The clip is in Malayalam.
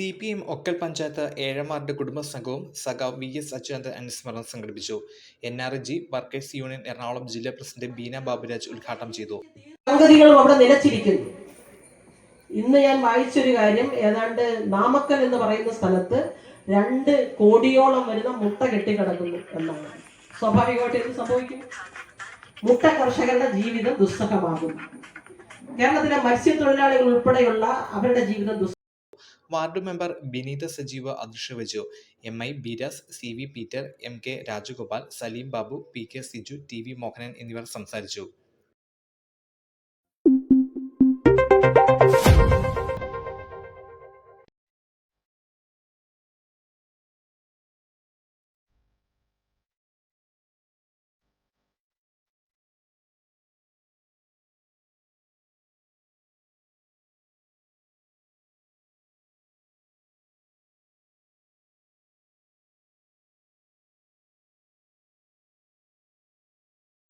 C P M Okkal panchayat ഏഴമാരുടെ കുടുംബസംഘവും കുടുംബ സംഘവും സഖാവ് വി എസ് അച്യുതൻ അനുസ്മരണം സംഘടിപ്പിച്ചു. N R G workers union Ernakulam ജില്ലാ പ്രസിഡന്റ് ബീന ബാബുരാജ് ഉദ്ഘാടനം ചെയ്തു. അവിടെ നിലച്ചിരിക്കുന്നു. ഇന്ന് ഞാൻ വായിച്ചൊരു കാര്യം ഏതാണ്ട് നാമക്കൽ എന്ന് പറയുന്ന സ്ഥലത്ത് രണ്ട് കോടിയോളം വരുന്ന മുട്ട കെട്ടിക്കിടക്കുന്നു എന്നാണ്. സ്വാഭാവികമായിട്ട് എന്ത് സംഭവിക്കും? മുട്ട കർഷകരുടെ ജീവിതം ദുസ്സഹമാകും. കേരളത്തിലെ മത്സ്യത്തൊഴിലാളികൾ ഉൾപ്പെടെയുള്ള അവരുടെ ജീവിതം ദുസ്സഹം വാർഡ് മെമ്പർ ബിനീത സജീവ അധ്യക്ഷ വഹിച്ചു M I Biras C V Peter M K Rajagopal Saleem Babu P K Siju T V Mohanan എന്നിവർ സംസാരിച്ചു.